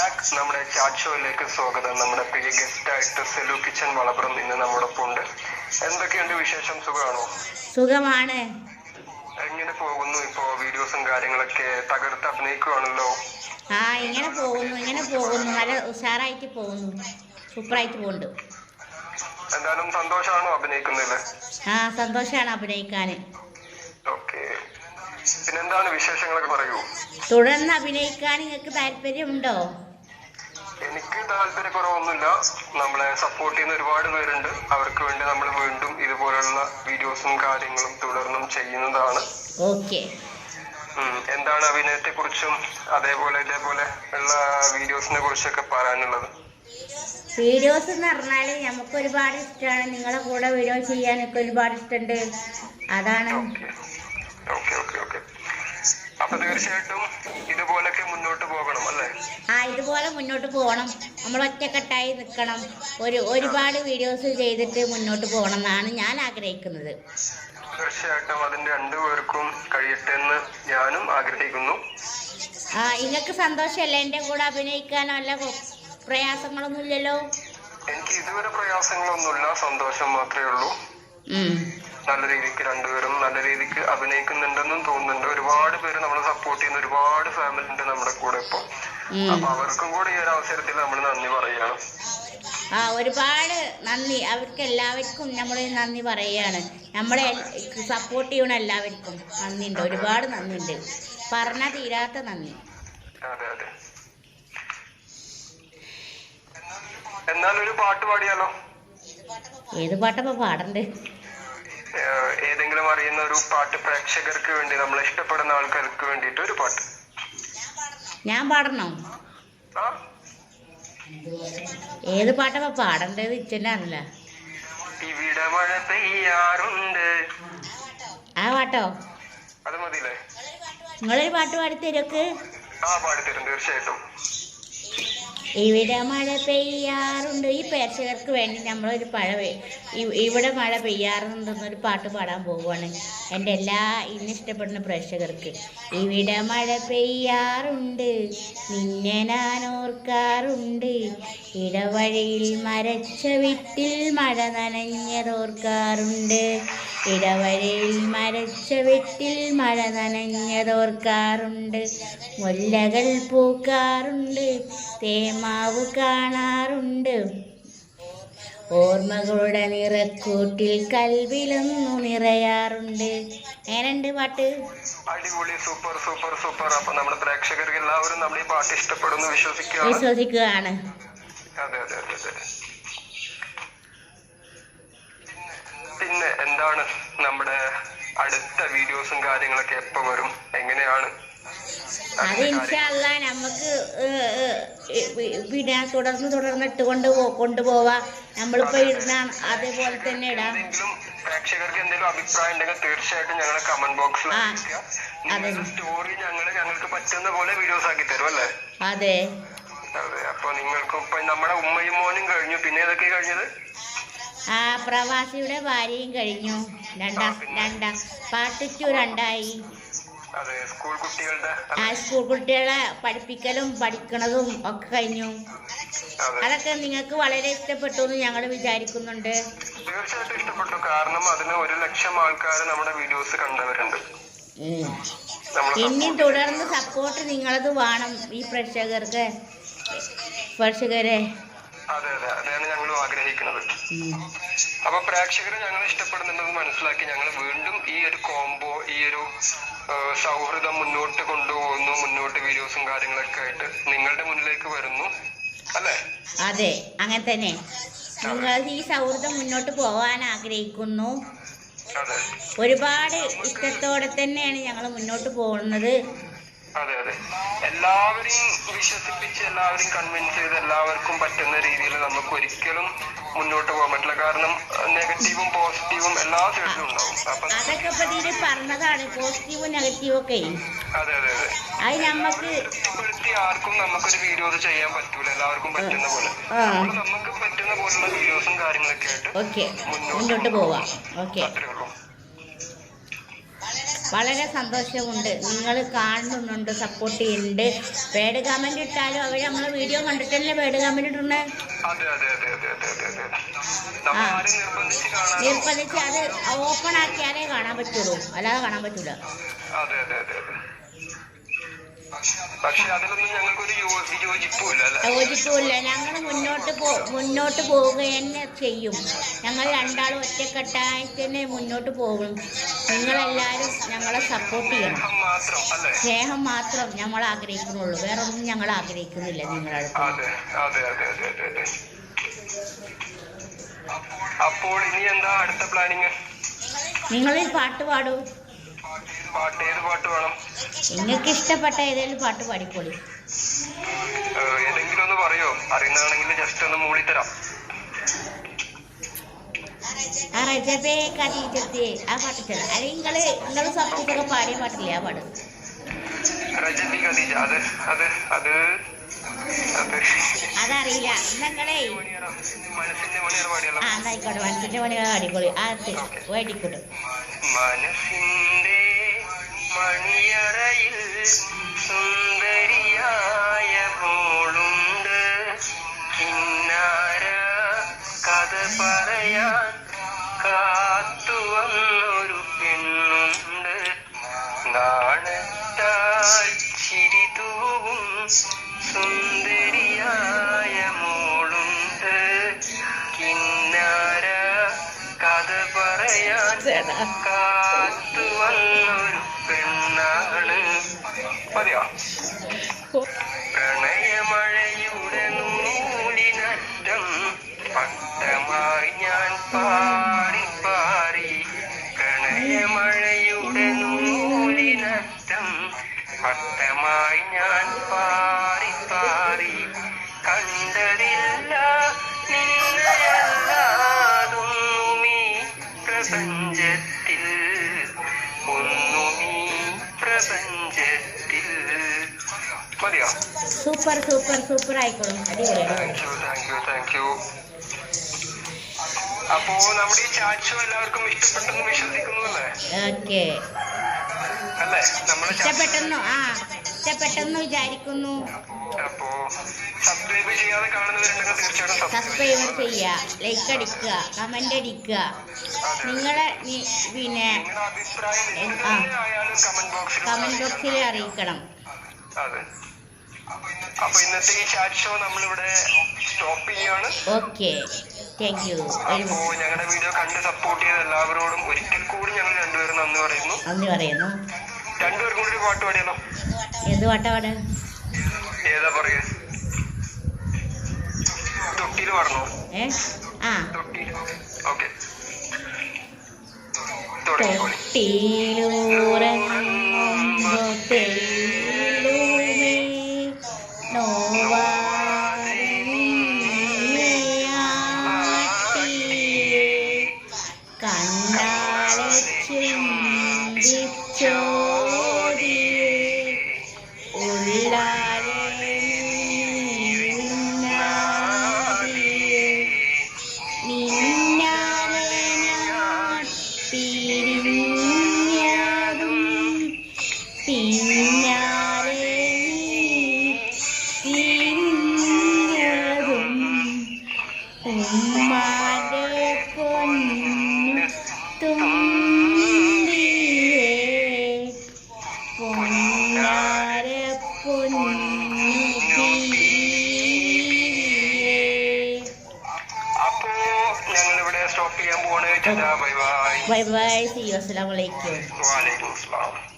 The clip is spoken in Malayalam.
ബാക്ക് നമ്മുടെ ചാറ്റ് ഷോയിലേക്ക് സ്വാഗതം. നമ്മുടെ പ്രിയ ഗസ്റ്റ് ആയിട്ട് സെലു കിച്ചൻ വളപ്പുറം ഇന്ന് നമ്മോടൊപ്പം ഉണ്ട്. എന്തൊക്കെയുണ്ട് വിശേഷം? സുഖമാണോ? സുഖമാണ്. എങ്ങനെ പോകുന്നു ഇപ്പോ വീഡിയോസും കാര്യങ്ങളൊക്കെ? തകർത്ത് അഭിനയിക്കുവാണല്ലോ. ആ ഇങ്ങനെ പോകുന്നു ഇങ്ങനെ പോകുന്നു. നല്ല ഉഷാറായിട്ട് പോകുന്നു. സൂപ്പറായിട്ട് പോകുന്നുണ്ട്. എന്തായാലും സന്തോഷമാണോ അഭിനയിക്കുന്നതിൽ? ആ സന്തോഷമാണ് അഭിനയിക്കാൻ ഓക്കെ. പിന്നെന്താണ് വിശേഷങ്ങളൊക്കെ പറയൂ. തുടർന്ന് അഭിനയിക്കാൻ നിങ്ങൾക്ക് താല്പര്യമുണ്ടോ? എനിക്ക് താല്പര്യക്കുറവൊന്നുമില്ല. നമ്മളെ സപ്പോർട്ട് ചെയ്യുന്ന ഒരുപാട് പേരുണ്ട്. അവർക്ക് വേണ്ടി നമ്മൾ വീണ്ടും ഇതുപോലുള്ള വീഡിയോസും കാര്യങ്ങളും തുടർന്നും ചെയ്യുന്നതാണ്. ഓക്കെ എന്താണ് അഭിനയത്തെ കുറിച്ചും അതേപോലെ ഇതേപോലെ ഉള്ള വീഡിയോസിനെ കുറിച്ചൊക്കെ പറയാനുള്ളത്? വീഡിയോസ് എന്ന് പറഞ്ഞാൽ നമുക്ക് ഒരുപാട് ഇഷ്ടമാണ് നിങ്ങളെ കൂടെ വീഡിയോ ചെയ്യാനൊക്കെ ഒരുപാട് ഇഷ്ടമുണ്ട് അതാണ് ഓക്കെ അപ്പൊ തീർച്ചയായിട്ടും ഇതുപോലൊക്കെ മുന്നോട്ട് പോകണം അല്ലേ? ആ ഇതുപോലെ മുന്നോട്ട് പോകണം. നമ്മൾ ഒറ്റക്കെട്ടായി നിൽക്കണം. ഒരു ഒരുപാട് വീഡിയോസ് ചെയ്തിട്ട് മുന്നോട്ട് പോകണം എന്നാണ് ഞാൻ ആഗ്രഹിക്കുന്നത്. തീർച്ചയായിട്ടും അതിന്റെ രണ്ടുപേർക്കും കഴിയട്ടെ എന്ന് ഞാനും ആഗ്രഹിക്കുന്നു. ആ നിങ്ങൾക്ക് സന്തോഷമല്ലേ? എന്റെ കൂടെ അഭിനയിക്കാനോ അല്ല പ്രയാസങ്ങളൊന്നും പ്രയാസങ്ങളൊന്നുമില്ലല്ലോ എനിക്ക് ഇതുവരെ പ്രയാസങ്ങളൊന്നുമില്ല. സന്തോഷം മാത്രമേ ഉള്ളൂ. നല്ല രീതിക്ക് രണ്ടുപേരും നല്ല രീതിക്ക് അഭിനയിക്കുന്നുണ്ടെന്നും തോന്നുന്നുണ്ട്. ഒരുപാട് പേര് നമ്മളെ സപ്പോർട്ട് ചെയ്യുന്ന ഒരുപാട് ഫാമിലി ഉണ്ട് നമ്മുടെ കൂടെ ഇപ്പൊ. അപ്പൊ അവർക്കും കൂടി ഈ ഒരു അവസരത്തിൽ നമ്മൾ നന്ദി പറയുകയാണ് ആ ഒരുപാട് നന്ദി. അവർക്ക് എല്ലാവർക്കും നമ്മൾ നന്ദി പറയുകയാണ് നമ്മളെ സപ്പോർട്ട് ചെയ്യണ എല്ലാവർക്കും നന്ദിയുണ്ട്. ഒരുപാട് നന്ദിയുണ്ട്. പറഞ്ഞാൽ തീരാത്ത നന്ദി. അതെ അതെ. എന്നാൽ ഒരു പാട്ട് പാടിയാലോ? ഏത് പാട്ടപ്പോ പാടണ്ടേ? ഏതെങ്കിലും അറിയുന്ന ഒരു പാട്ട് പ്രേക്ഷകർക്ക് വേണ്ടി നമ്മൾ ഇഷ്ടപ്പെടുന്ന ആൾക്കാർക്ക് വേണ്ടിയിട്ട് ഒരു പാട്ട്. ഞാൻ പാടണോ? ഏത് പാട്ടാ പാടേണ്ടത് പെയ്യാറുണ്ട്. ആ പാട്ടോ? നിങ്ങളൊരു പാട്ട് പാടി തരുമൊക്കെ തീർച്ചയായിട്ടും. ഇവിടെ മഴ പെയ്യാറുണ്ട്. ഈ പ്രേക്ഷകർക്ക് വേണ്ടി നമ്മളൊരു പഴ ഇവിടെ മഴ പെയ്യാറുണ്ടെന്നൊരു പാട്ട് പാടാൻ പോവുകയാണ് എന്റെ എല്ലാ ഇന്ന് ഇഷ്ടപ്പെടുന്ന പ്രേക്ഷകർക്ക്. ഇവിടെ മഴ പെയ്യാറുണ്ട്. നിന്നെ ഞാൻ ഓർക്കാറുണ്ട്. ഇടവഴിയിൽ മരച്ച വിട്ടിൽ മഴ നനഞ്ഞതോർക്കാറുണ്ട്. ഇടവഴിയിൽ മരച്ച വെട്ടിൽ മഴ നനഞ്ഞതോർക്കാറുണ്ട്. മുല്ലകൾ പൂക്കാറുണ്ട്. തേമാവ് കാണാറുണ്ട്. ഓർമ്മകളുടെ നിറക്കൂട്ടിൽ കൽവിലൊന്നു നിറയാറുണ്ട്. എങ്ങനെയുണ്ട് പാട്ട്? അടിപൊളി സൂപ്പർ സൂപ്പർ സൂപ്പർ. അപ്പൊ നമ്മുടെ പ്രേക്ഷകർക്ക് എല്ലാവരും നമ്മുടെ ഈ പാട്ട് ഇഷ്ടപ്പെടുന്നു വിശ്വസിക്കുകയാണ്. വിശ്വസിക്കുകയാണ്. അതെ അതെ അതെ അതെ. പിന്നെ എന്താണ് നമ്മുടെ അടുത്ത വീഡിയോസും കാര്യങ്ങളൊക്കെ എപ്പോ വരും? എങ്ങനെയാണ്? അത് ഇൻഷല്ല നമുക്ക് പിന്നെ തുടർന്ന് തുടർന്ന് ഇട്ടുകൊണ്ട് കൊണ്ടുപോവാ നമ്മളിപ്പോ ഇടുന്ന അതേപോലെ തന്നെ ഇടാം. പ്രേക്ഷകർക്ക് എന്തെങ്കിലും അഭിപ്രായം ഉണ്ടെങ്കിൽ തീർച്ചയായിട്ടും ഞങ്ങളെ കമന്റ് ബോക്സിൽ സ്റ്റോറി ഞങ്ങൾ ഞങ്ങൾക്ക് പറ്റുന്ന പോലെ വീഡിയോസ് ആക്കി തരും അല്ലേ? അതെ. അതെ അപ്പൊ നിങ്ങൾക്കും ഇപ്പൊ നമ്മുടെ ഉമ്മയും മോനും കഴിഞ്ഞു. പിന്നെ ഏതൊക്കെ കഴിഞ്ഞത്? ആ പ്രവാസിയുടെ ഭാര്യയും കഴിഞ്ഞു. രണ്ടാം രണ്ടാം. പാർട്ടിറ്റു രണ്ടായി. ആ സ്കൂൾ കുട്ടികളെ പഠിപ്പിക്കലും പഠിക്കണതും ഒക്കെ കഴിഞ്ഞു. അതൊക്കെ നിങ്ങൾക്ക് വളരെ ഇഷ്ടപ്പെട്ടു എന്ന് ഞങ്ങൾ വിചാരിക്കുന്നുണ്ട്. തീർച്ചയായിട്ടും ഇഷ്ടപ്പെട്ടു. കാരണം അതിന് ഒരു ലക്ഷം ആൾക്കാർ നമ്മുടെ വീഡിയോസ് കണ്ടവരുണ്ട്. ഇനിയും തുടർന്ന് സപ്പോർട്ട് നിങ്ങളത് വേണം ഈ പ്രേക്ഷകർക്ക്. പ്രേക്ഷകരെ. അതെ അതെ. അതാണ് ഞങ്ങൾ ആഗ്രഹിക്കുന്നത്. അപ്പൊ പ്രേക്ഷകർ ഞങ്ങൾ ഇഷ്ടപ്പെടുന്നുണ്ടെന്ന് മനസ്സിലാക്കി ഞങ്ങൾ വീണ്ടും ഈ ഒരു കോംബോ ഈ ഒരു സൗഹൃദം മുന്നോട്ട് കൊണ്ടുപോകുന്നു. മുന്നോട്ട് വീഡിയോസും കാര്യങ്ങളൊക്കെ ആയിട്ട് നിങ്ങളുടെ മുന്നിലേക്ക് വരുന്നു. അല്ലേ? അതെ അങ്ങനെ തന്നെ. നിങ്ങൾ ഈ സൗഹൃദം മുന്നോട്ട് പോകാൻ ആഗ്രഹിക്കുന്നു. ഒരുപാട് ഇഷ്ടത്തോടെ തന്നെയാണ് ഞങ്ങൾ മുന്നോട്ട് പോകുന്നത്. അതെ അതെ. എല്ലാവരെയും വിശ്വസിപ്പിച്ച് എല്ലാവരെയും കൺവിൻസ് ചെയ്ത് എല്ലാവർക്കും പറ്റുന്ന രീതിയിൽ നമുക്ക് ഒരിക്കലും മുന്നോട്ട് പോകാൻ പറ്റില്ല. കാരണം നെഗറ്റീവും പോസിറ്റീവും എല്ലാ സൈഡിലും ഉണ്ടാവും. അതൊക്കെ പറഞ്ഞതാണ്. പോസിറ്റീവും നെഗറ്റീവും ഒക്കെ. അതെ അതെ അതെ. അത് നമുക്ക് ആർക്കും നമുക്കൊരു വീഡിയോസ് ചെയ്യാൻ പറ്റൂല. എല്ലാവർക്കും പറ്റുന്ന പോലെ. നമുക്ക് പറ്റുന്ന പോലുള്ള വീഡിയോസും കാര്യങ്ങളൊക്കെ ആയിട്ട് മുന്നോട്ട് പോവാം. ഓക്കെ. വളരെ സന്തോഷമുണ്ട് നിങ്ങൾ കാണുന്നുണ്ട് സപ്പോർട്ട് ചെയ്യുന്നുണ്ട്. പേഡ് കമന്റ് ഇട്ടാലും അവർ നമ്മളെ വീഡിയോ കണ്ടിട്ടല്ലേ പേഡ് കമന്റ് ഇട്ടുണ്ടേ ആ. നിർബന്ധിച്ച് അത് ഓപ്പൺ ആക്കിയാലേ കാണാൻ പറ്റുള്ളൂ. അല്ലാതെ കാണാൻ പറ്റൂല. പക്ഷെ അതിലൊന്നും ഞങ്ങൾക്കൊരു യോജിപ്പില്ല ഞങ്ങൾ മുന്നോട്ട് പോ മുന്നോട്ട് പോവുക തന്നെ ചെയ്യും. ഞങ്ങൾ രണ്ടാളും ഒറ്റക്കെട്ടായിട്ട് തന്നെ മുന്നോട്ട് പോകും. നിങ്ങളെല്ലാവരും ഞങ്ങളെ സപ്പോർട്ട് ചെയ്യണം. സ്നേഹം മാത്രം ഞങ്ങൾ ആഗ്രഹിക്കുന്നുള്ളൂ. വേറെ ഒന്നും ഞങ്ങൾ ആഗ്രഹിക്കുന്നില്ല നിങ്ങളുടെ അടുത്ത്. അതെ അതെ അതെ അതെ അതെ അതെ. അപ്പോൾ ഇനി എന്താ അടുത്ത പ്ലാനിങ് നിങ്ങളൊരു പാട്ട് പാടൂ. പാട്ട് ഏത് പാട്ട് വേണം? നിങ്ങൾക്ക് ഇഷ്ടപ്പെട്ട ഏതെങ്കിലും പാട്ട് പാടിക്കോളി. ഏതെങ്കിലും ഒന്ന് പറയോ? അറിയുന്നതാണെങ്കിൽ ജസ്റ്റ് ഒന്ന് മൂളിത്തരാം ആ റജബേ കഥീജത്തെ ആ പാട്ട് ചെല്ലാം അല്ലെങ്കിൽ നിങ്ങൾ നിങ്ങൾ സബ്ജക്റ്റൊക്കെ പാടിയ പാട്ടില്ലേ ആ പാട്? ഖദീജ അത് അത് അത് അത്. അതറിയില്ല. നിങ്ങളെ. മനസ്സിന്റെ ആ എന്നായിക്കോട്ടെ. പാടിക്കോളി. ആ വേടിക്കോട്ടെ. മനസ്സിന്റെ മണിയറയിൽ സുന്ദരിയായ മോളുണ്ട്. ഇന്നാര കഥ പറയാൻ കാത്തുവന്നൊരു പെണ്ണുണ്ട്. നാണത്താൽ ചിരി തൂവും സുന്ദരിയായ മോളുണ്ട്. കിന്നാര കഥ പറയാൻ പട്ടമായി ഞാൻ പാറി പാറി കണ്ടതില്ല നിന്നയല്ലാതൊന്നുമീ പ്രപഞ്ചത്തിൽ. ഒന്നുമീ പ്രപഞ്ചത്തിൽ. മതിയോ? സൂപ്പർ സൂപ്പർ സൂപ്പർ ആയിക്കോളും. Thank you thank you thank you അപ്പോ നമ്മുടെ ഈ ചാച്ചു എല്ലാവർക്കും ഇഷ്ടപ്പെട്ടെന്ന് വിശ്വസിക്കുന്നു അല്ലേ? ഓക്കെ. അല്ലേ? നമ്മുടെ ഇഷ്ടപ്പെട്ടെന്നോ? ആ. ഇഷ്ടപ്പെട്ടെന്ന് വിചാരിക്കുന്നു. അപ്പോ സബ്സ്ക്രൈബ് ചെയ്യാതെ കാണുന്നവരുണ്ടെങ്കിൽ തീർച്ചയായിട്ടും സബ്സ്ക്രൈബ് സബ്സ്ക്രൈബ് ചെയ്യുക ലൈക്ക് അടിക്കുക കമന്റ് അടിക്കുക. നിങ്ങളെ പിന്നെ കമന്റ് ബോക്സിൽ അറിയിക്കണം. അപ്പൊ ഇന്നത്തെ ഈ ചാറ്റ് ഷോ നമ്മളിവിടെ സ്റ്റോപ്പ് ചെയ്യാണ്. ഓക്കെ താങ്ക് യു വെരി അപ്പോ മച്ച് ഞങ്ങളുടെ വീഡിയോ കണ്ട് സപ്പോർട്ട് ചെയ്ത എല്ലാവരോടും ഒരിക്കൽ കൂടി ഞങ്ങൾ രണ്ടുപേരും നന്ദി പറയുന്നു. നന്ദി പറയുന്നു. രണ്ടുപേർക്കും കൂടി ഒരു പാട്ട് പാടിയല്ലോ. ഏത് പാട്ടാണ് ഏതാ പറയാ? തൊട്ടിയിൽ പാടണോ? ഏ? ആ. തൊട്ടിയിൽ ഓക്കെ. തുടങ്ങിക്കോളി. തൊട്ടിയിലൂറങ്ങുമ്പോ തെല്ലുമേ നോവാതെ നിന്നെയാട്ടിയേ കണ്ണാലെ Bye-bye. Bye-bye. See you. Assalamualaikum. Waalaikumsalam.